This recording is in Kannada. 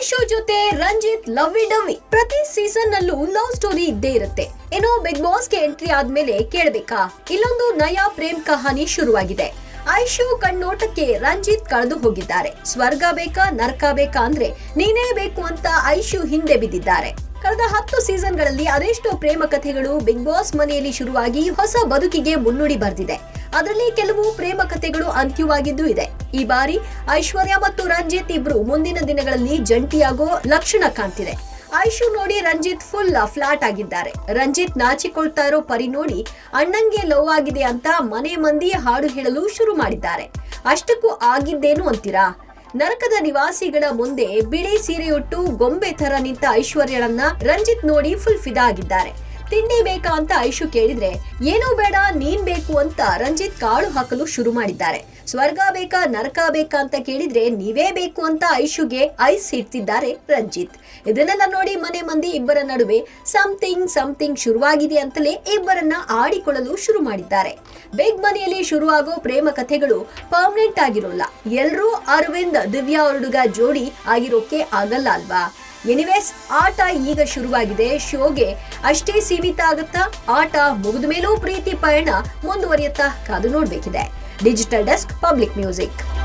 ಐಶೋ ಜೊತೆ ರಂಜಿತ್ ಲವ್ವಿ ಡವ್ವಿ ಪ್ರತಿ ಸೀಸನ್ ನಲ್ಲೂ ಲವ್ ಸ್ಟೋರಿ ಇದ್ದೇ ಇರುತ್ತೆ. ಏನೋ ಬಿಗ್ ಬಾಸ್ಗೆ ಎಂಟ್ರಿ ಆದ್ಮೇಲೆ ಕೇಳ್ಬೇಕಾ? ಇಲ್ಲೊಂದು ನಯಾ ಪ್ರೇಮ್ ಕಹಾನಿ ಶುರುವಾಗಿದೆ. ಐಶು ಕಣ್ಣೋಟಕ್ಕೆ ರಂಜಿತ್ ಕಳೆದು ಹೋಗಿದ್ದಾರೆ. ಸ್ವರ್ಗ ಬೇಕಾ, ನರಕ ಬೇಕಾ ಅಂದ್ರೆ ನೀನೇ ಬೇಕು ಅಂತ ಐಶು ಹಿಂದೆ ಬಿದ್ದಿದ್ದಾರೆ. ಕಳೆದ ಹತ್ತು ಸೀಸನ್ಗಳಲ್ಲಿ ಅದೆಷ್ಟೋ ಪ್ರೇಮ ಕಥೆಗಳು ಬಿಗ್ ಬಾಸ್ ಮನೆಯಲ್ಲಿ ಶುರುವಾಗಿ ಹೊಸ ಬದುಕಿಗೆ ಮುನ್ನುಡಿ ಬರೆದಿದೆ. ಅದರಲ್ಲಿ ಕೆಲವು ಪ್ರೇಮ ಕಥೆಗಳು ಅಂತ್ಯವಾಗಿದ್ದೂ ಇದೆ. ಈ ಬಾರಿ ಐಶ್ವರ್ಯ ಮತ್ತು ರಂಜಿತ್ ಇಬ್ರು ಮುಂದಿನ ದಿನಗಳಲ್ಲಿ ಜಂಟಿಯಾಗೋ ಲಕ್ಷಣ ಕಾಣ್ತಿದೆ. ಐಶು ನೋಡಿ ರಂಜಿತ್ ಫುಲ್ ಫ್ಲಾಟ್ ಆಗಿದ್ದಾರೆ. ರಂಜಿತ್ ನಾಚಿಕೊಳ್ತಾ ಇರೋ ಪರಿ ನೋಡಿ ಅಣ್ಣಂಗೆ ಲವ್ ಆಗಿದೆ ಅಂತ ಮನೆ ಮಂದಿ ಹಾಡು ಹೇಳಲು ಶುರು ಮಾಡಿದ್ದಾರೆ. ಅಷ್ಟಕ್ಕೂ ಆಗಿದ್ದೇನು ಅಂತೀರಾ? ನರಕದ ನಿವಾಸಿಗಳ ಮುಂದೆ ಬಿಳಿ ಸೀರೆಯುಟ್ಟು ಗೊಂಬೆ ತರ ನಿಂತ ಐಶ್ವರ್ಯಳನ್ನ ರಂಜಿತ್ ನೋಡಿ ಫುಲ್ ಫಿದಾ ಆಗಿದ್ದಾರೆ. ತಿಂಡಿ ಬೇಕಾ ಅಂತ ಐಶು ಕೇಳಿದ್ರೆ, ಏನೂ ಬೇಡ, ನೀನ್ ಬೇಕು ಅಂತ ರಂಜಿತ್ ಕಾಳು ಹಾಕಲು ಶುರು ಮಾಡಿದ್ದಾರೆ. ಸ್ವರ್ಗ ಬೇಕಾ, ನರಕ ಬೇಕಾ ಅಂತ ಕೇಳಿದ್ರೆ, ನೀವೇ ಬೇಕು ಅಂತ ಐಶುಗೆ ಐಸ್ ಇಡ್ತಿದ್ದಾರೆ ರಂಜಿತ್. ಇದನ್ನೆಲ್ಲ ನೋಡಿ ಮನೆ ಮಂದಿ ಇಬ್ಬರ ನಡುವೆ ಸಮಥಿಂಗ್ ಸಮಥಿಂಗ್ ಶುರುವಾಗಿದೆ ಅಂತಲೇ ಇಬ್ಬರನ್ನ ಆಡಿಕೊಳ್ಳಲು ಶುರು ಮಾಡಿದ್ದಾರೆ. ಬಿಗ್ ಮನೆಯಲ್ಲಿ ಶುರುವಾಗೋ ಪ್ರೇಮ ಕಥೆಗಳು ಪರ್ಮನೆಂಟ್ ಆಗಿರೋಲ್ಲ. ಎಲ್ರೂ ಅರವಿಂದ್, ದಿವ್ಯಾ ಹುಡುಗ ಜೋಡಿ ಆಗಿರೋಕೆ ಆಗಲ್ಲ ಅಲ್ವಾ? ಎನಿವೇಸ್, ಆಟ ಈಗ ಶುರುವಾಗಿದೆ. ಶೋಗೆ ಅಷ್ಟೇ ಸೀಮಿತ ಆಗುತ್ತಾ, ಆಟ ಮುಗಿದ ಮೇಲೂ ಪ್ರೀತಿ ಪಯಣ ಮುಂದುವರಿಯುತ್ತಾ ಕಾದು ನೋಡಬೇಕಿದೆ. Digital desk, public music.